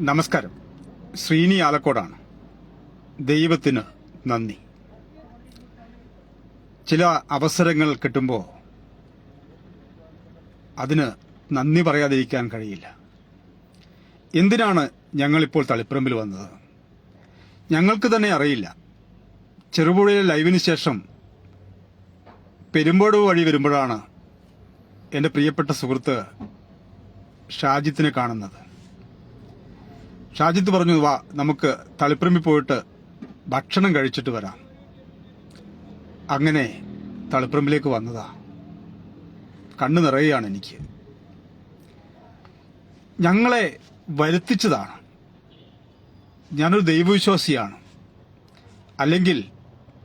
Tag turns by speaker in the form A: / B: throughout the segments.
A: നമസ്കാരം. ശ്രീനി ആലക്കോടാണ്. ദൈവത്തിന് നന്ദി. ചില അവസരങ്ങൾ കിട്ടുമ്പോൾ അതിന് നന്ദി പറയാതിരിക്കാൻ കഴിയില്ല. എന്തിനാണ് ഞങ്ങളിപ്പോൾ തളിപ്പറമ്പിൽ വന്നത്? ഞങ്ങൾക്ക് തന്നെ അറിയില്ല. ചെറുപുഴയിലെ ലൈവിന് ശേഷം പെരുമ്പോട് വഴി വരുമ്പോഴാണ് എന്റെ പ്രിയപ്പെട്ട സുഹൃത്ത് ഷാജിത്തിനെ കാണുന്നത്. ഷാജിത്ത് പറഞ്ഞു വാ നമുക്ക് തളിപ്പറമ്പിൽ പോയിട്ട് ഭക്ഷണം കഴിച്ചിട്ട് വരാം. അങ്ങനെ തളിപ്പറമ്പിലേക്ക് വന്നതാ. കണ്ണു നിറയുകയാണ് എനിക്ക്. ഞങ്ങളെ വരുത്തിച്ചതാണ്. ഞാനൊരു ദൈവവിശ്വാസിയാണ്. അല്ലെങ്കിൽ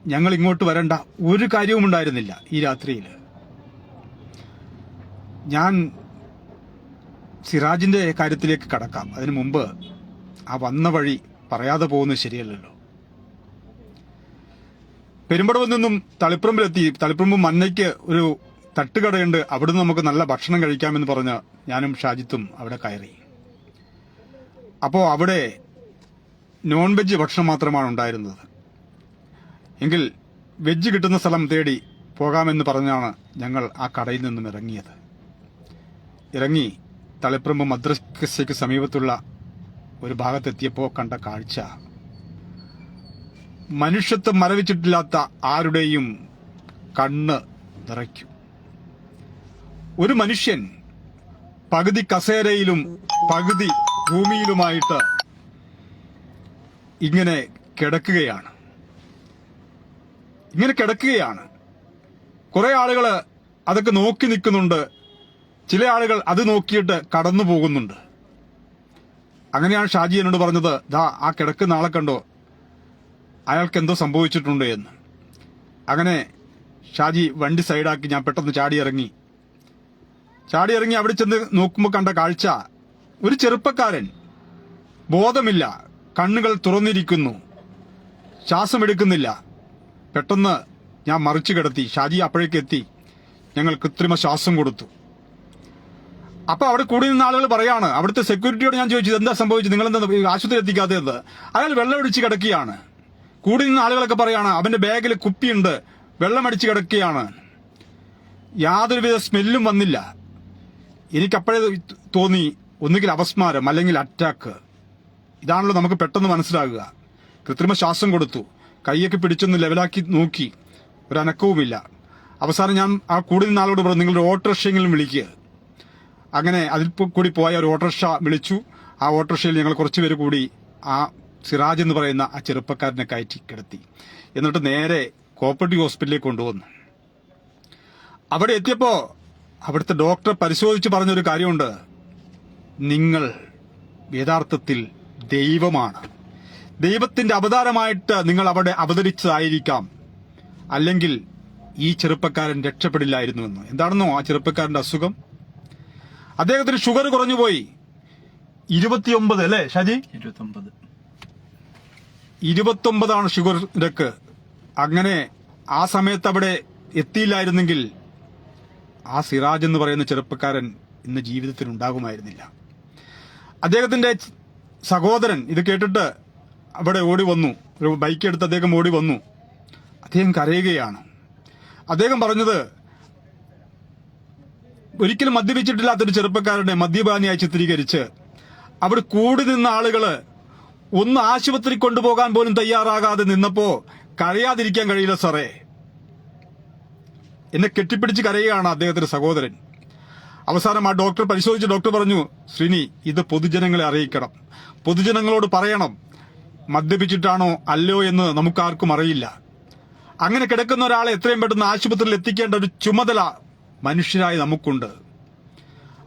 A: ഞങ്ങൾ ഇങ്ങോട്ട് വരേണ്ട ഒരു കാര്യവും ഉണ്ടായിരുന്നില്ല ഈ രാത്രിയിൽ. ഞാൻ സിറാജിന്റെ കാര്യത്തിലേക്ക് കടക്കാം. അതിനു മുമ്പ് ആ വന്ന വഴി പറയാതെ പോകുന്നത് ശരിയല്ലല്ലോ. പെരുമ്പടവിൽ നിന്നും തളിപ്പറമ്പിലെത്തി. തളിപ്പറമ്പ് മന്നയ്ക്ക് ഒരു തട്ടുകടയുണ്ട്. അവിടുന്ന് നമുക്ക് നല്ല ഭക്ഷണം കഴിക്കാമെന്ന് പറഞ്ഞ് ഞാനും ഷാജിത്തും അവിടെ കയറി. അപ്പോൾ അവിടെ നോൺ വെജ് ഭക്ഷണം മാത്രമാണ് ഉണ്ടായിരുന്നത്. എങ്കിൽ വെജ് കിട്ടുന്ന സ്ഥലം തേടി പോകാമെന്ന് പറഞ്ഞാണ് ഞങ്ങൾ ആ കടയിൽ നിന്നും ഇറങ്ങിയത്. ഇറങ്ങി തളിപ്പറമ്പ് മദ്രസയ്ക്ക് സമീപത്തുള്ള ഒരു ഭാഗത്തെത്തിയപ്പോൾ കണ്ട കാഴ്ച. മനുഷ്യത്വം മരവിച്ചിട്ടില്ലാത്ത ആരുടെയും കണ്ണ് നിറയ്ക്കും. ഒരു മനുഷ്യൻ പകുതി കസേരയിലും പകുതി ഭൂമിയിലുമായിട്ട് ഇങ്ങനെ കിടക്കുകയാണ്. ഇങ്ങനെ കിടക്കുകയാണ്. കുറെ ആളുകൾ അതൊക്കെ നോക്കി നിൽക്കുന്നുണ്ട്. ചില ആളുകൾ അത് നോക്കിയിട്ട് കടന്നു പോകുന്നുണ്ട് അങ്ങനെയാണ് ഷാജി എന്നോട് പറഞ്ഞത് ദാ ആ കിടക്കുന്ന ആളെ കണ്ടോ? അയാൾക്ക് എന്തോ സംഭവിച്ചിട്ടുണ്ട് എന്ന്. അങ്ങനെ ഷാജി വണ്ടി സൈഡാക്കി ഞാൻ പെട്ടെന്ന് ചാടി ഇറങ്ങി ചാടി ഇറങ്ങി അവിടെ ചെന്ന് നോക്കുമ്പോൾ കണ്ട കാഴ്ച ഒരു ചെറുപ്പക്കാരൻ. ബോധമില്ല കണ്ണുകൾ തുറന്നിരിക്കുന്നു ശ്വാസമെടുക്കുന്നില്ല പെട്ടെന്ന് ഞാൻ മറിച്ചു കിടത്തി ഷാജി അപ്പോഴേക്ക് എത്തി ഞങ്ങൾ കൃത്രിമ ശ്വാസം കൊടുത്തു. അപ്പൊ അവിടെ കൂടി നിന്ന ആളുകൾ പറയാണ് അവിടുത്തെ സെക്യൂരിറ്റിയോട് ഞാൻ ചോദിച്ചു എന്താ സംഭവിച്ചത്? നിങ്ങൾ എന്താ ആശുപത്രി എത്തിക്കാത്തത് അയാൾ വെള്ളം വെള്ളമടിച്ച് കിടക്കുകയാണ്. കൂടി നിന്ന ആളുകളൊക്കെ പറയാണ് അവന്റെ ബാഗിൽ കുപ്പിയുണ്ട് വെള്ളമടിച്ച് കിടക്കുകയാണ്. യാതൊരുവിധ സ്മെല്ലും വന്നില്ല. എനിക്കപ്പോഴേ തോന്നി ഒന്നുകിൽ അപസ്മാരം അല്ലെങ്കിൽ അറ്റാക്ക് ഇതാണല്ലോ നമുക്ക് പെട്ടെന്ന് മനസ്സിലാകുക. കൃത്രിമ ശ്വാസം കൊടുത്തു. കൈയൊക്കെ പിടിച്ചൊന്ന് ലെവലാക്കി നോക്കി. ഒരനക്കവുമില്ല. അവസാനം ഞാൻ ആ കൂടി നിന്ന ആളോട് പറഞ്ഞു നിങ്ങളുടെ ഓട്ടോറിക്ഷയെങ്കിലും വിളിക്കുക അങ്ങനെ അതിൽ കൂടി പോയ ഒരു ഓട്ടോറിക്ഷ വിളിച്ചു. ആ ഓട്ടോറിക്ഷയിൽ ഞങ്ങൾ കുറച്ചുപേര് കൂടി ആ സിറാജ് എന്ന് പറയുന്ന ആ ചെറുപ്പക്കാരനെ കയറ്റി കിടത്തി. എന്നിട്ട് നേരെ കോപ്പറേറ്റീവ് ഹോസ്പിറ്റലിലേക്ക് കൊണ്ടുവന്നു. അവിടെ എത്തിയപ്പോൾ അവിടുത്തെ ഡോക്ടർ പരിശോധിച്ച് പറഞ്ഞൊരു കാര്യമുണ്ട്. നിങ്ങൾ യഥാർത്ഥത്തിൽ ദൈവമാണ്. ദൈവത്തിന്റെ അവതാരമായിട്ട് നിങ്ങൾ അവിടെ അവതരിച്ചതായിരിക്കാം. അല്ലെങ്കിൽ ഈ ചെറുപ്പക്കാരൻ രക്ഷപ്പെടില്ലായിരുന്നു എന്ന്. എന്താണെന്നോ ആ ചെറുപ്പക്കാരന്റെ അസുഖം? അദ്ദേഹത്തിന് ഷുഗർ കുറഞ്ഞു പോയി. ഇരുപത്തിയൊമ്പത് അല്ലേ ഷാജി?
B: ഇരുപത്തൊമ്പത്.
A: ഇരുപത്തൊമ്പതാണ് ഷുഗർ നിരക്ക്. അങ്ങനെ ആ സമയത്ത് അവിടെ എത്തിയില്ലായിരുന്നെങ്കിൽ ആ സിറാജ് എന്ന് പറയുന്ന ചെറുപ്പക്കാരൻ ഇന്ന് ജീവിതത്തിൽ ഉണ്ടാകുമായിരുന്നില്ല. അദ്ദേഹത്തിന്റെ സഹോദരൻ ഇത് കേട്ടിട്ട് അവിടെ ഓടി വന്നു. ഒരു ബൈക്ക് എടുത്ത് അദ്ദേഹം ഓടി വന്നു. അദ്ദേഹം കരയുകയാണ്. അദ്ദേഹം പറഞ്ഞത് ഒരിക്കലും മദ്യപിച്ചിട്ടില്ലാത്തൊരു ചെറുപ്പക്കാരനെ മദ്യപാനിയായി ചിത്രീകരിച്ച് അവിടെ കൂടി നിന്ന ആളുകൾ ഒന്ന് ആശുപത്രി കൊണ്ടുപോകാൻ പോലും തയ്യാറാകാതെ നിന്നപ്പോ കരയാതിരിക്കാൻ കഴിയില്ല സാറേ. എന്നെ കെട്ടിപ്പിടിച്ച് കരയുകയാണ് അദ്ദേഹത്തിന്റെ സഹോദരൻ. അവസാനം ആ ഡോക്ടർ പരിശോധിച്ച് ഡോക്ടർ പറഞ്ഞു ശ്രീനി ഇത് പൊതുജനങ്ങളെ അറിയിക്കണം. പൊതുജനങ്ങളോട് പറയണം മദ്യപിച്ചിട്ടാണോ അല്ലയോ എന്ന് നമുക്കാർക്കും അറിയില്ല. അങ്ങനെ കിടക്കുന്ന ഒരാളെ എത്രയും പെട്ടെന്ന് ആശുപത്രിയിൽ എത്തിക്കേണ്ട ഒരു ചുമതല മനുഷ്യരായി നമുക്കുണ്ട്.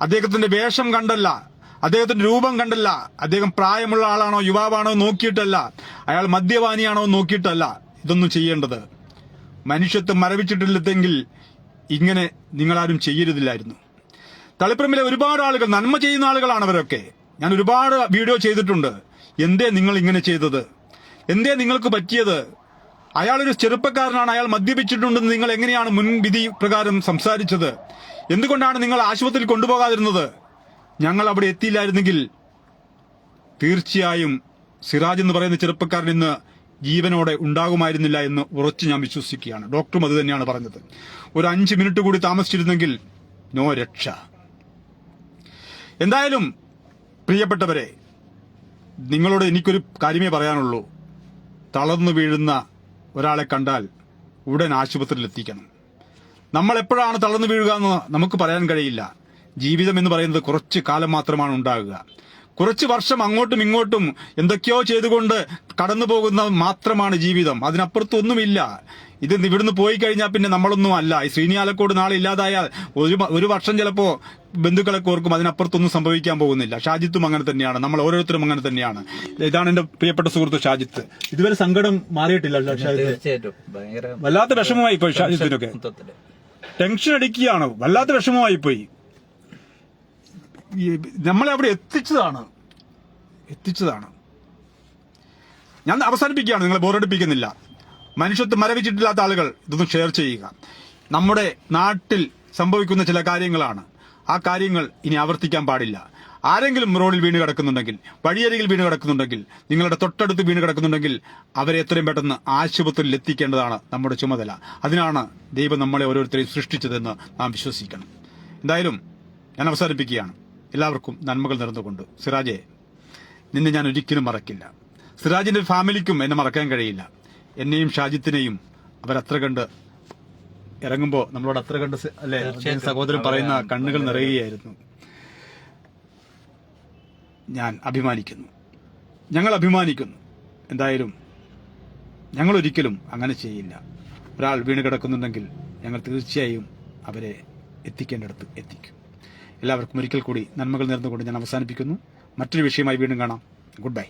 A: അദ്ദേഹത്തിന്റെ വേഷം കണ്ടല്ല. അദ്ദേഹത്തിന്റെ രൂപം കണ്ടല്ല. അദ്ദേഹം പ്രായമുള്ള ആളാണോ യുവാവാണോ നോക്കിയിട്ടല്ല. അയാൾ മദ്യപാനിയാണോ നോക്കിയിട്ടല്ല. ഇതൊന്നും ചെയ്യേണ്ടത്. മനുഷ്യത്വം മരവിച്ചിട്ടില്ലെങ്കിൽ ഇങ്ങനെ നിങ്ങളാരും ചെയ്യരുതില്ലായിരുന്നു. തളിപ്പറമ്പിലെ ഒരുപാട് ആളുകൾ നന്മ ചെയ്യുന്ന ആളുകളാണ് അവരൊക്കെ. ഞാൻ ഒരുപാട് വീഡിയോ ചെയ്തിട്ടുണ്ട്. എന്തേ നിങ്ങൾ ഇങ്ങനെ ചെയ്തത്? എന്തേ നിങ്ങൾക്ക് പറ്റിയത്? അയാളൊരു ചെറുപ്പക്കാരനാണ് അയാൾ മദ്യപിച്ചിട്ടുണ്ടെന്ന് നിങ്ങൾ എങ്ങനെയാണ് മുൻവിധി പ്രകാരം സംസാരിച്ചത്? എന്തുകൊണ്ടാണ് നിങ്ങൾ ആശുപത്രിയിൽ കൊണ്ടുപോകാതിരുന്നത്? ഞങ്ങൾ അവിടെ എത്തിയില്ലായിരുന്നെങ്കിൽ തീർച്ചയായും സിറാജ് എന്ന് പറയുന്ന ചെറുപ്പക്കാരൻ ഇന്ന് ജീവനോടെ ഉണ്ടാകുമായിരുന്നില്ല എന്ന് ഉറച്ചു ഞാൻ വിശ്വസിക്കുകയാണ്. ഡോക്ടറും അത് തന്നെയാണ് പറഞ്ഞത് ഒരു അഞ്ച് മിനിറ്റ് കൂടി താമസിച്ചിരുന്നെങ്കിൽ നോ രക്ഷ. എന്തായാലും പ്രിയപ്പെട്ടവരെ നിങ്ങളോട് എനിക്കൊരു കാര്യമേ പറയാനുള്ളൂ. തളർന്നു വീഴുന്ന ഒരാളെ കണ്ടാൽ ഉടൻ ആശുപത്രിയിൽ എത്തിക്കണം നമ്മൾ എപ്പോഴാണ് തളർന്നു വീഴുക എന്ന് നമുക്ക് പറയാൻ കഴിയില്ല. ജീവിതം എന്ന് പറയുന്നത് കുറച്ച് കാലം മാത്രമാണ് ഉണ്ടാകുക. കുറച്ച് വർഷം അങ്ങോട്ടും ഇങ്ങോട്ടും എന്തൊക്കെയോ ചെയ്തുകൊണ്ട് കടന്നു പോകുന്ന മാത്രമാണ് ജീവിതം. അതിനപ്പുറത്തൊന്നുമില്ല. ഇത് ഇവിടുന്ന് പോയി കഴിഞ്ഞാൽ പിന്നെ നമ്മളൊന്നും അല്ല. ഈ ശ്രീനിയാലക്കോട് നാളെ ഇല്ലാതായാൽ ഒരു ഒരു വർഷം ചിലപ്പോൾ ബന്ധുക്കളെ ഓർക്കും അതിനപ്പുറത്തൊന്നും സംഭവിക്കാൻ പോകുന്നില്ല. ഷാജിത്തും അങ്ങനെ തന്നെയാണ്. നമ്മൾ ഓരോരുത്തരും അങ്ങനെ തന്നെയാണ്. ഇതാണ് എന്റെ പ്രിയപ്പെട്ട സുഹൃത്ത് ഷാജിത്ത്. ഇതുവരെ സങ്കടം മാറിയിട്ടില്ല ഷാജിത്ത്? വല്ലാത്ത വിഷമമായി പോയി ഷാജിത്തിനൊക്കെ. ടെൻഷൻ അടിക്കുകയാണ്. വല്ലാത്ത വിഷമമായി പോയി നമ്മളെ അവിടെ എത്തിച്ചതാണ്. എത്തിച്ചതാണ്. ഞാൻ അവസാനിപ്പിക്കുകയാണ് നിങ്ങളെ ബോറടിപ്പിക്കുന്നില്ല. മനുഷ്യത്വം മരവിച്ചിട്ടില്ലാത്ത ആളുകൾ ഇതൊന്ന് ഷെയർ ചെയ്യുക. നമ്മുടെ നാട്ടിൽ സംഭവിക്കുന്ന ചില കാര്യങ്ങളാണ്. ആ കാര്യങ്ങൾ ഇനി ആവർത്തിക്കാൻ പാടില്ല. ആരെങ്കിലും റോഡിൽ വീണ് കിടക്കുന്നുണ്ടെങ്കിൽ വഴിയരികിൽ വീണ് കിടക്കുന്നുണ്ടെങ്കിൽ നിങ്ങളുടെ തൊട്ടടുത്ത് വീണ് കിടക്കുന്നുണ്ടെങ്കിൽ അവരെ എത്രയും പെട്ടെന്ന് ആശുപത്രിയിൽ എത്തിക്കേണ്ടതാണ് നമ്മുടെ ചുമതല. അതിനാണ് ദൈവം നമ്മളെ ഓരോരുത്തരെയും സൃഷ്ടിച്ചതെന്ന് നാം വിശ്വസിക്കണം. എന്തായാലും ഞാൻ അവസാനിപ്പിക്കുകയാണ്. എല്ലാവർക്കും നന്മകൾ നിറന്നുകൊണ്ട് സിറാജെ നിന്നെ ഞാൻ ഒരിക്കലും മറക്കില്ല. സിറാജിന്റെ ഫാമിലിക്കും എന്നെ മറക്കാൻ കഴിയില്ല. എന്നെയും ഷാജിത്തിനെയും അവരത്ര കണ്ട് ഇറങ്ങുമ്പോൾ നമ്മളോട് അത്ര കണ്ട് അല്ലെ സഹോദരൻ പറയുന്ന കണ്ണുകൾ നിറയുകയായിരുന്നു. ഞാൻ അഭിമാനിക്കുന്നു. ഞങ്ങൾ അഭിമാനിക്കുന്നു. എന്തായാലും ഞങ്ങൾ ഒരിക്കലും അങ്ങനെ ചെയ്യില്ല. ഒരാൾ വീണ് കിടക്കുന്നുണ്ടെങ്കിൽ ഞങ്ങൾ തീർച്ചയായും അവരെ എത്തിക്കേണ്ടടുത്ത് എത്തിക്കും. എല്ലാവർക്കും ഒരിക്കൽ കൂടി നന്മകൾ നേർന്നുകൊണ്ട് ഞാൻ അവസാനിപ്പിക്കുന്നു. മറ്റൊരു വിഷയമായി വീണ്ടും കാണാം. Good bye